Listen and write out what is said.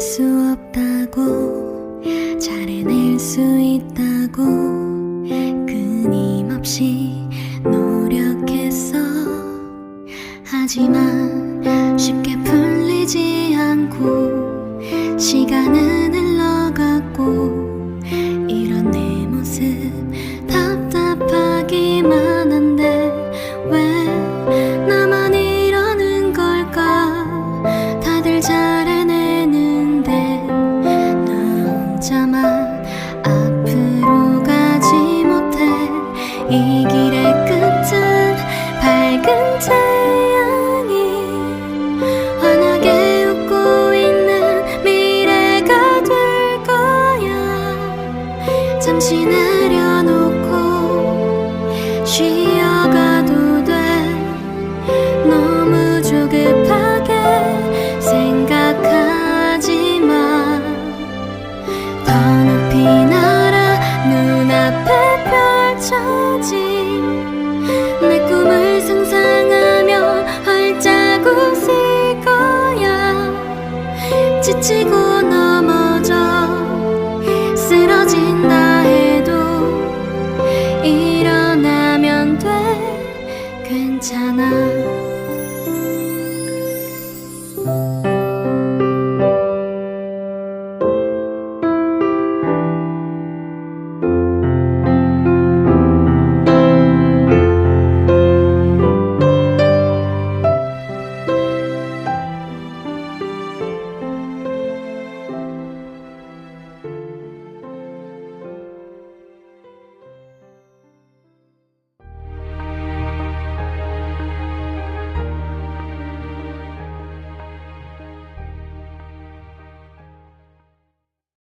수 없다고 잘해낼 수 있다고 끊임없이 노력했어 하지만 쉽게 풀리지 않고 시간은 이 길의 끝은 밝은 태양이 환하게 웃고 있는 미래가 될 거야 잠시 내려놓고 쉬어가도 돼 너무 조급하게 생각하지 마. 더 높이 날아 눈앞에 펼쳐 지치고 넘어져 쓰러진다 해도 일어나면 돼. 괜찮아